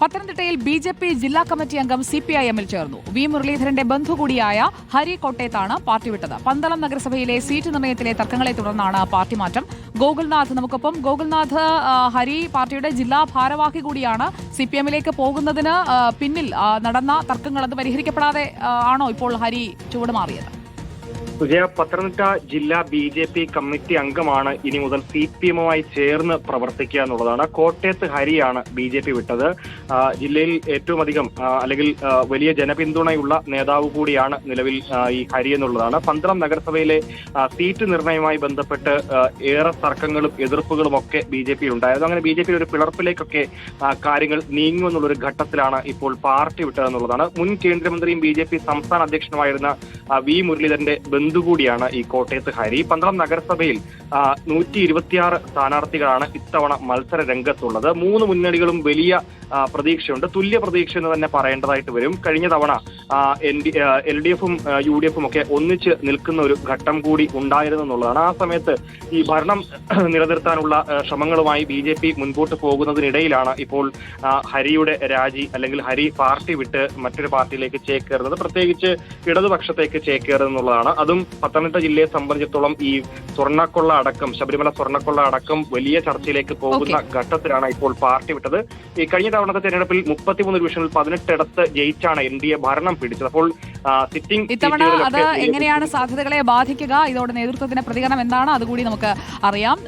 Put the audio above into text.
പത്തനംതിട്ടയിൽ B J P ജില്ലാ committee അംഗം സി പി ഐ എമ്മിൽ ചേർന്നു. വി മുരളീധരന്റെ ബന്ധു കൂടിയായ ഹരി കോട്ടയത്താണ് പാർട്ടി വിട്ടത്. പന്തളം നഗരസഭയിലെ സീറ്റ് നിർണയത്തിലെ തർക്കങ്ങളെ തുടർന്നാണ് പാർട്ടി മാറ്റം. ഗോകുൽനാഥ് നമുക്കൊപ്പം. ഗോകുൽനാഥ് ഹരി പാർട്ടിയുടെ ജില്ലാ ഭാരവാഹി കൂടിയാണ് സി പി എമ്മിലേക്ക് പോകുന്നതിന് പിന്നിൽ നടന്ന തർക്കങ്ങൾ അത് പരിഹരിക്കപ്പെടാതെ ആണോ ഇപ്പോൾ ഹരി ചുവട് മാറിയത്? വിജയ പത്തനംതിട്ട ജില്ലാ ബി ജെ പി കമ്മിറ്റി അംഗമാണ് ഇനി മുതൽ സി പി എമ്മുമായി ചേർന്ന് പ്രവർത്തിക്കുക എന്നുള്ളതാണ്. കോട്ടയത്ത് ഹരിയാണ് ബി ജെ പി വിട്ടത്. ജില്ലയിൽ ഏറ്റവും അധികം അല്ലെങ്കിൽ വലിയ ജനപിന്തുണയുള്ള നേതാവ് കൂടിയാണ് നിലവിൽ ഈ ഹരി എന്നുള്ളതാണ്. പന്തളം നഗരസഭയിലെ സീറ്റ് നിർണയവുമായി ബന്ധപ്പെട്ട് ഏറെ തർക്കങ്ങളും എതിർപ്പുകളും ഒക്കെ ബി ജെ പിയിൽ ഉണ്ടായിരുന്നു. അങ്ങനെ ബി ജെ പി ഒരു പിളർപ്പിലേക്കൊക്കെ കാര്യങ്ങൾ നീങ്ങുമെന്നുള്ളൊരു ഘട്ടത്തിലാണ് ഇപ്പോൾ പാർട്ടി വിട്ടതെന്നുള്ളതാണ്. മുൻ കേന്ദ്രമന്ത്രിയും ബി ജെ പി സംസ്ഥാന അധ്യക്ഷനുമായിരുന്ന വി. മുരളീധരന്റെ ബന്ധു കൂടിയാണ് ഈ കോട്ടയത്ത് ഹരി പന്തളം നഗരസഭയിൽ നൂറ്റി ഇരുപത്തിയാറ് സ്ഥാനാർത്ഥികളാണ് ഇത്തവണ മത്സര രംഗത്തുള്ളത്. മൂന്ന് മുന്നണികളും വലിയ പ്രതീക്ഷയുണ്ട്. തുല്യ പ്രതീക്ഷ എന്ന് തന്നെ പറയേണ്ടതായിട്ട് വരും. കഴിഞ്ഞ തവണ എൽ ഡി എഫും യു ഡി എഫും ഒക്കെ ഒന്നിച്ച് നിൽക്കുന്ന ഒരു ഘട്ടം കൂടി ഉണ്ടായിരുന്നു എന്നുള്ളതാണ്. ആ സമയത്ത് ഈ ഭരണം നിലനിർത്താനുള്ള ശ്രമങ്ങളുമായി ബി ജെ പി മുൻപോട്ട് പോകുന്നതിനിടയിലാണ് ഇപ്പോൾ ഹരിയുടെ രാജി അല്ലെങ്കിൽ ഹരി പാർട്ടി വിട്ട് മറ്റൊരു പാർട്ടിയിലേക്ക് ചേക്കേറുന്നത്. പ്രത്യേകിച്ച് ഇടതുപക്ഷത്തേക്ക് ചേക്കേറുന്നത് എന്നുള്ളതാണ്. അതും പത്തനംതിട്ട ജില്ലയെ സംബന്ധിച്ചിടത്തോളം ഈ സ്വർണക്കൊള്ള അടക്കം ശബരിമല സ്വർണക്കൊള്ള അടക്കം വലിയ ചർച്ചയിലേക്ക് പോകുന്ന ഘട്ടത്തിലാണ് ഇപ്പോൾ പാർട്ടി വിട്ടത്. ഈ കഴിഞ്ഞ തവണത്തെ തെരഞ്ഞെടുപ്പിൽ മുപ്പത്തിമൂന്ന് ഡിവിഷനിൽ പതിനെട്ടിടത്ത് ജയിച്ചാണ് എൻ ഡി എ ഭരണം പിടിച്ചത്. അപ്പോൾ സിറ്റിംഗ് ഇത്തവണ അത് എങ്ങനെയാണ് സാധ്യതകളെ ബാധിക്കുക? ഇതോടെ നേതൃത്വത്തിന്റെ പ്രതികരണം എന്താണ്? അതുകൂടി നമുക്ക് അറിയാം.